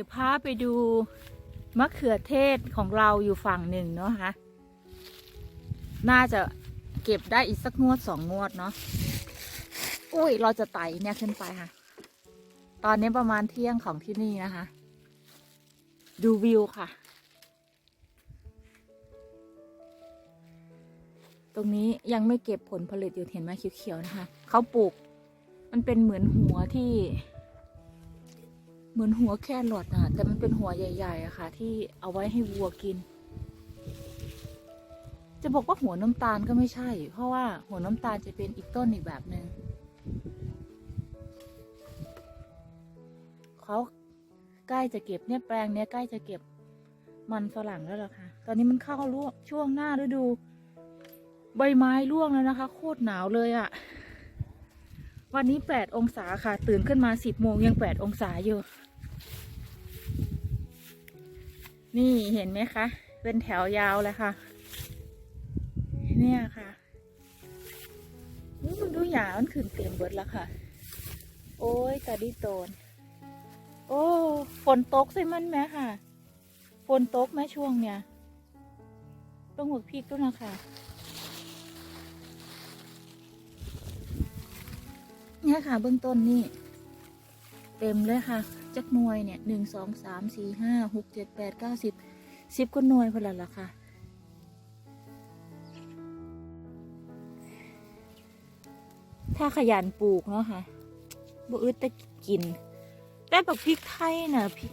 ดี๋ยวพาไปดูมะเขือเทศของเราอยู่ฝั่งหนึ่งเนาะคะน่าจะเก็บได้อีกสักงวดสองงวดเนาะ อุ้ยเราจะไต่เนี่ยขึ้นไปค่ะ ตอนนี้ประมาณเที่ยงของที่นี่นะคะ ดูวิวค่ะ ตรงนี้ยังไม่เก็บผลผลิตอยู่เห็นไหมเขียวๆนะคะ เขาปลูก มันเป็นเหมือนหัวที่ เหมือนหัวแครอทอะแต่มันเป็นหัวใหญ่ๆอะค่ะ ที่เอาไว้ให้วัวกิน จะบอกว่าหัวน้ำตาลก็ไม่ใช่ เพราะว่าหัวน้ำตาลจะเป็นอีกต้นอีกแบบหนึ่งเขาใกล้จะเก็บเนี่ยแปลงเนี้ยใกล้จะเก็บมันฝรั่งแล้วล่ะค่ะ ตอนนี้มันเข้าร่วงช่วงหน้าฤดู ใบไม้ร่วงแล้วนะคะ โคตรหนาวเลยอะวันนี้แปดองศาค่ะ ตื่นขึ้นมาสิบโมงยังแปดองศาอยู่ นี่เห็นไหมคะ เป็นแถวยาวเลยค่ะ เนี่ยค่ะอุ๊ยมันดูหยามันขึ้นเต็มเบิดแล้วค่ะ โอ้ยตาดีโตน โอ้ฝนตกใส่มันไหมค่ะ ฝนตกไหมช่วงเนี้ยต้องหัวพริกด้วยนะคะเนี่ยค่ะเบื้องต้นนี่ เต็มเลยค่ะ จักหน่วยเนี่ยหนึ่งสองสามสี่ห้าหกเจ็ดแปดเก้าสิบสิบก็หน่วยพอล้วล่ะค่ะ ถ้าขยันปลูกเนาะค่ะบอึดแต่กิน แต่แบบพริกไทยนะพริก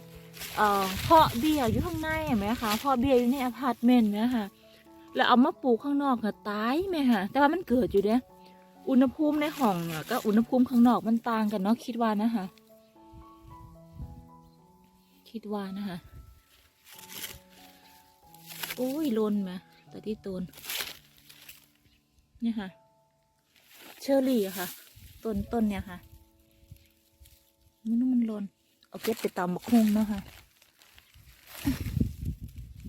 เอ่อเพาะเบี้ยอยู่ข้างในเห็นไหมคะเพาะเบี้ยอยู่ในอพาร์ตเมนต์ไหมคะแล้วเอามาปลูกข้างนอกค่ะตายไหมคะแต่ว่ามันเกิดอยู่เด้อุณหภูมิในห้องก็อุณหภูมิข้างนอกมันต่างกันเนาะคิดว่านะคะ คิดว่านะคะโอ้ยลนมาแต่ที่ต้นเนี่ยค่ะ เชอร์รี่อะค่ะต้นต้นเนี่ยค่ะมันมันลนเอาเก็บไปตำบักฮุงเนาะค่ะ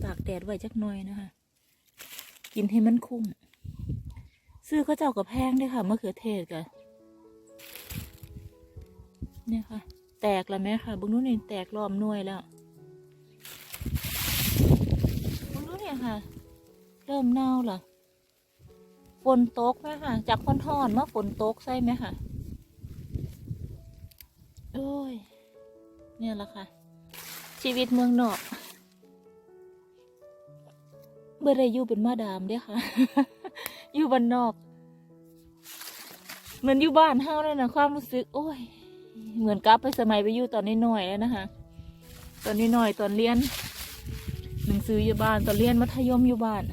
ตากแดดไว้จักหน่อยนะคะ กินให้มันคุ้มซื้อเขาเจ้ากับแพงด้วยค่ะมะเขือเทศกันเนี่ยค่ะ แตกแล้วไหมค่ะบุ้งนู้นนี่แตกรอมน่วยแล้วบุ้งนู้นเนี่ยค่ะ เริ่มเน่าเหรอฝนตกไหมค่ะ จากคนทอนมาฝนตกใช่ไหมค่ะโอ้ยเนี่ยแหละค่ะ ชีวิตเมืองนอกเมื่อไรอยู่เป็นมาดามเด้ค่ะ อยู่บ้านนอก เหมือนอยู่บ้านเฮาเลยนะความรู้สึก โอ้ย เหมือนกับไปสมัยไปอยู่ตอนนี้หน่อยแล้วนะคะ ตอนนี้หน่อยตอนเรียน หนังสืออยู่บ้านตอนเรียนมัธยมอยู่บ้าน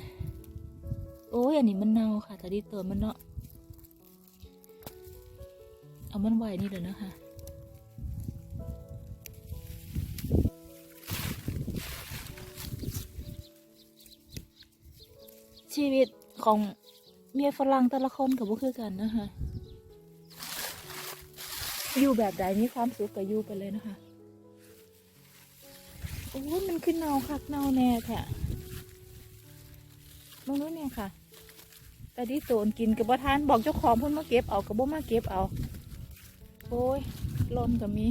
โอ้ยอันนี้มันเน่าค่ะแต่ดีตัวมันเนาะเอามันไหวนี่เลยนะคะชีวิตของเมียฝรั่งแต่ละคนกับพวกคือกันนะคะ อยู่แบบใดมีความสุขก็อยู่ไปเลยนะคะโอ้ยมันขึ้นเนาคักเนาแน่แท้มองนู้นเนี่ยค่ะ แต่ที่โตนกินกับบ่ทานบอกเจ้าของเพิ่นมาเก็บเอากับบ่มาเก็บเอา โอ้ยล่นก็มี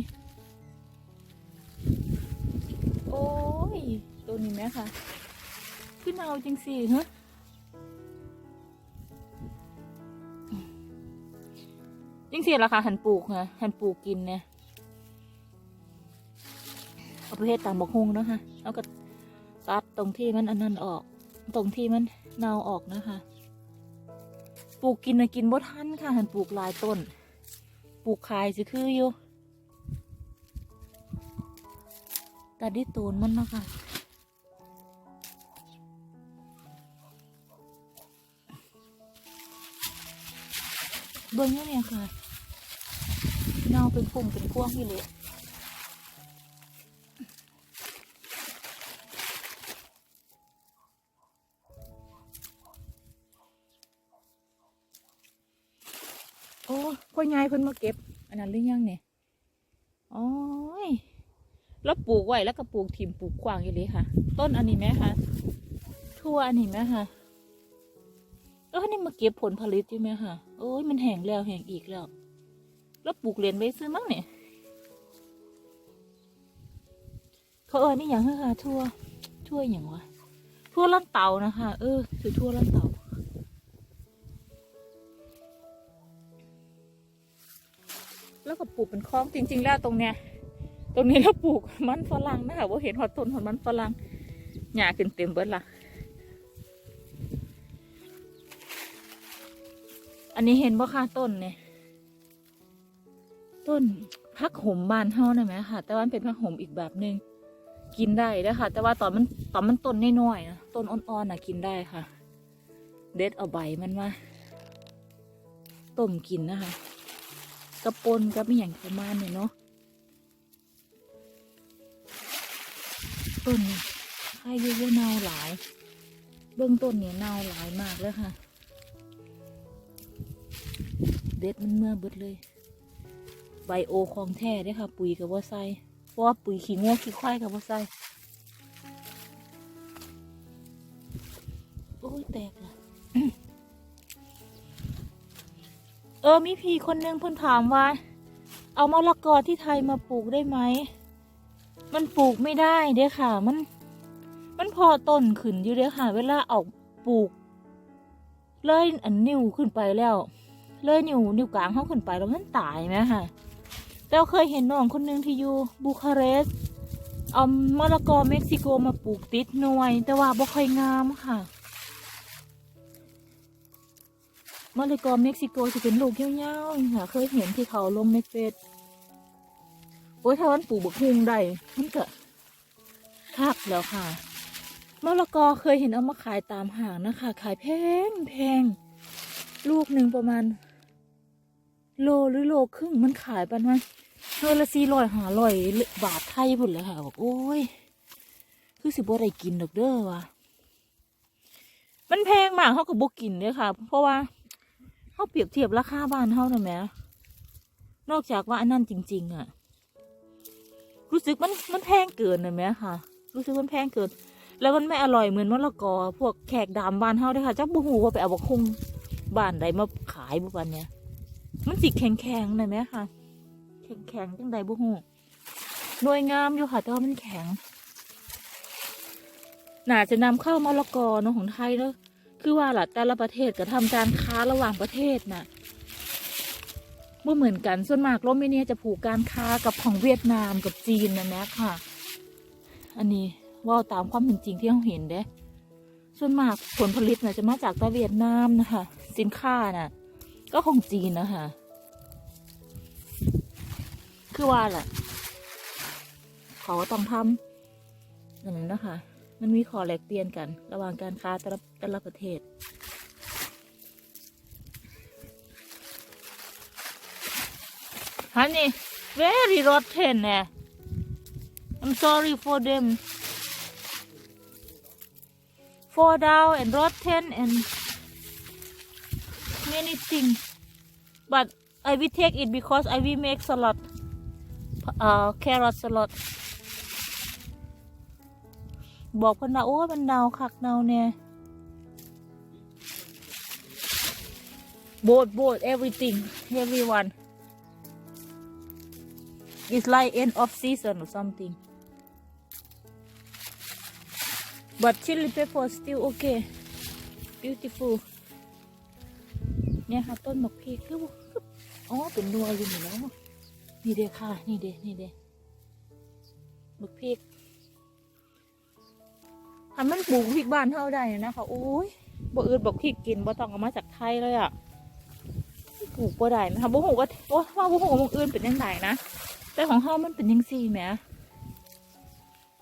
โอ้ย ตัวนี้ไหมค่ะ ขึ้นเอาจริงสิฮะ ยิ่งเสียราคาหันปลูกค่ะหันปลูกกินเนี่ยเอาไปเฮ็ดตามบกฮุงเนาะค่ะเอาก็ตัดตรงที่มันอันนั้นออก ตรงที่มันเนาออกนะคะปลูกกินนะกินบ่ทันค่ะ หันปลูกหลายต้น ปลูกขายสิคืออยู่ต่ดิโตนมันเนาะค่ะเบิ้งนี่ยเนี่ยค่ะ เน่าเป็นปุ่มเป็นพวงอยู่เลยโอ้พ่อใหญ่เพิ่นมาเก็บ อันนั้นหรือยังเนี่ยโอ้ยแล้วปลูกไว้แล้วก็ปลูกถิ่มปลูกขวางอยู่เลยค่ะ ต้นอันนี้ไหมคะทั่วอันนี้ไหมคะเออนี่มาเก็บผลผลิตอยู่ไหมคะโอ้ยมันแห้งแล้วแห้งอีกแล้ว แล้วปลูกเรียนไว้ซื้อมั้งเนี่ยเขาเออนี่อย่างค่ะทั่วทั่วอย่างวะทั่วลันเตานะคะ เออคือทั่วลันเตาแล้วก็ปลูกเป็นคลองจริง ๆ แล้วตรงเนี้ยตรงนี้เราปลูกมันฝรั่งนะคะว่าเห็นหอดต้นหอดมันฝรั่งหญ้าขึ้นเต็มเบิดละอันนี้เห็นบ่ค่ะต้นเนี่ย ต้นพักหมบานเฮานะไหมค่ะ แต่ว่าเป็นพักหมอีกแบบหนึ่งกินได้เด้ค่ะ แต่ว่าตอนมันตอนมันต้นน้อยๆนะต้นอ่อนๆนะกินได้ค่ะ เด็ดเอาใบมันมาต้มกินนะคะกระปนกับอหย่างประมาณนี้เนาะต้นนี้ใครอยู่ว่าเน่าหลาย เบื้องต้นเนี่ยเน่าหลายมากเลยค่ะ เด็ดมันเมื่อเบิดเลย ไบโอของแท้เด้ค่ะ ปุ๋ยกับว่าใส่เพราะว่าปุ๋ยขี้งัวขี้ควายกับว่าใส่โอ้ยแตกละเออมีพี่คนนึงเพิ่นถามว่า เอามะละกอที่ไทยมาปลูกได้ไหม มันปลูกไม่ได้เด้ค่ะ มัน มันพอต้นขึ้นอยู่เด้ค่ะ เวลาออกปลูก เลยอันนิ้วขึ้นไปแล้ว เลยนิ้วนิ้วกลางเขาขึ้นไปแล้วมันตายไหมค่ะ เราเคยเห็นน้องคนหนึ่งที่อยู่บูคาเรสต์เอามะละกอเม็กซิโกมาปลูกติดหน่วย แต่ว่าบ่ค่อยงามค่ะมะละกอเม็กซิโกจะเป็นลูกยาวๆค่ะเคยเห็นที่เขาลงในเฟซโอ้ยถ้ามันปลูกบักฮุงได้มันก็คักแล้วค่ะมะละกอเคยเห็นเอามาขายตามห้างนะคะ ขายแพงแพงลูกหนึ่งประมาณ โลหรือโลครึ่งมันขายประมาณ โลละสี่ร้อยห้าร้อยบาทไทยพุ่นเลยค่ะบอกโอ้ย คือสิบ่ได้กินดอกเด้อวะมันแพงมากเขาก็บ่กินเลยค่ะ เพราะว่าเขาเปรียบเทียบราคาบ้านเขาน่ะแหมนอกจากว่าอันนั้นจริง ๆอะรู้สึกมันมันแพงเกินน่ะแหมค่ะ รู้สึกมันแพงเกิน แล้วมันไม่อร่อยเหมือนมะละกอพวกแขกดามบ้านเฮาเด้อค่ะเจักบ่ฮู้ว่าไปเอาบักคงบ้านใดมาขายบ่บันเนี้ยมันสิแข็งแข็งๆเลยไหมคะ แข็งแข็งจังใดบุหูหน่วยงามอยู่ค่ะแต่ว่ามันแข็งน่าจะนำเข้ามะละกอเนาะของไทยเนาะคือว่าล่ะแต่ละประเทศก็ทำการค้าระหว่างประเทศน่ะเมื่เหมือนกันส่วนมากโลกไม่เนียจะผูกการค้ากับของเวียดนามกับจีนนะแม่ค่ะ อันนี้ว่าตามความเป็นจริงที่เราเห็นเด้ ส่วนมากผลผลิตน่ะจะมาจากตะเวียดนามนะคะ สินค้าน่ะ ก็ของจีนนะคะ คือว่าแหละเขาก็ต้องทำอย่างนั้นนะคะ มันมีขอแลกเปลี่ยนกัน ระหว่างการค้าแต่ละแต่ละประเทศ Honey very rotten น่ I'm sorry for them fall down and rotten and many things but I will take it because I will make salad uh carrot salad บอกเพิ่นว่าโอ้ยมันเนาคักเนาเนี่ย both both everything everyone it's like end of season or something but chili pepper still okay beautiful เนี่ยค่ะต้นหมกพริกคือบ่คืออ๋อเป็นนัวอยู่นี่แล้ว นี่เด้ค่ะ นี่เด้นี่เด้หมกพริกทำมันปลูกพริกบ้านเท่าได้นะคะโอ้ยบ่อื่นบอกพริกกินบ่ต้องเอามาจากไทยเลยอะปลูกบ่ได้นะคะบ่หูว่าโอ้ว่าบ่หูว่าหมองอื่นเป็นยังไงนะแต่ของเฮามันเป็นยังซี่แหม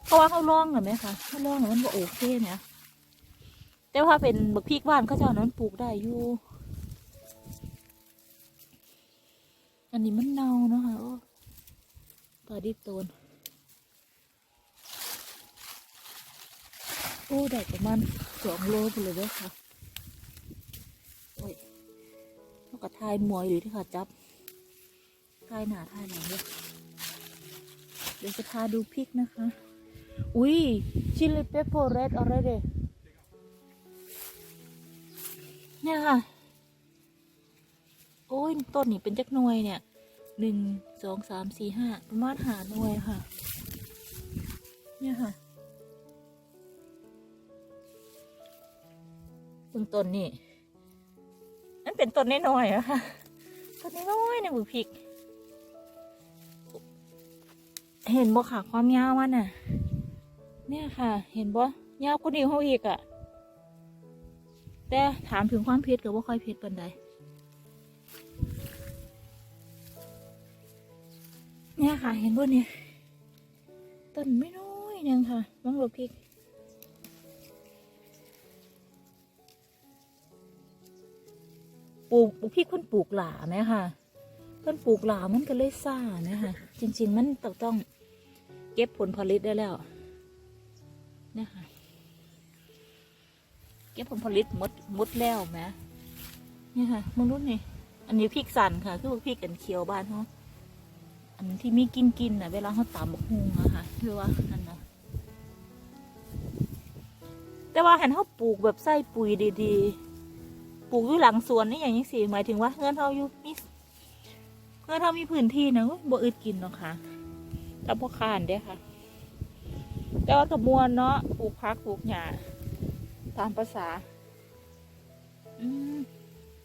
เพราะว่าเขาลองเหรอไหมคะเขาลองแล้วมันบ่โอเคเนี่ยแต่ว่าเป็นบักพริกบ้านเขาเจ้านั้นปลูกได้อยู่ อันนี้มันเน่าเนาะคะโอ้ปลาดิบโตน โอ้ได้ประมาณสองโลไปเลยเด้อค่ะ โอ้ยแล้วก็ทายมวยหรือที่ค่ะจับทายหนาทายหลังเลยเดี๋ยวจะพาดูพริกนะคะ อุ้ยชิลลี่เปปเปอร์เรดอะไรเดเนี่ยค่ะ ยต้นนี่เป็นจักหน่วยเนี่ยหนึ่งสองสามสี่ห้าประมาณหาหน่วยค่ะ เนี่ยค่ะเบื้องต้นนี่นั่นเป็นต้นน้อยๆอะค่ะต้นน้อยๆในบุพริก เห็นบ่ค่ะความยาวมันน่ะ เนี่ยค่ะ เห็นบ่ยาวกว่านี้เขาอีกอะแต่ถามถึงความเผ็ดก็บ่าค่อยเผ็ดปานใด ค่ะ เห็นบ่เนี่ยต้นไม่น้อยนึงค่ะมังโรพริกปลูกพริกเพิ่นปลูกหลาไหมค่ะเพิ่นปลูกหลามันก็เลยซ่านะคะจริง ๆ มันต้องต้อง เก็บผลผลิตได้แล้วเนี่ยค่ะเก็บผลผลิตมดมดแล้วแหมเนี่ยค่ะมึงรู้นี่อันนี้พริกสันค่ะ คือพริกกันเขียวบ้านเขา ที่มีกินกินน่ะเวลาเขาตำบักฮุงอะค่ะหรือว่านั่นนะแต่ว่าหันเขาปลูกแบบใส่ปุ๋ยดีๆ ปลูกอยู่หลังสวนนี่อย่างนี้สิหมายถึงว่าเงินเขาอยู่มีเงินเขามีพื้นที่นะบ่อึดกินเนาะค่ะแต่พอขานเด้ค่ะ แต่ว่ากระมวลเนาะปลูกพักปลูกหญ้าตามภาษา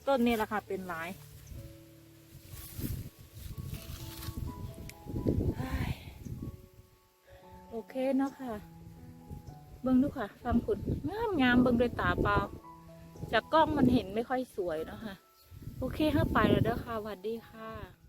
ต้นนี้แหละค่ะเป็นหลาย เคเนาะค่ะ เบิ้งดูค่ะฟังคุณงามงามเบิ้งด้วยตาเปล่า จากกล้องมันเห็นไม่ค่อยสวยเนาะค่ะ โอเคเข้าไปแล้วเด้อค่ะสวัสดีค่ะ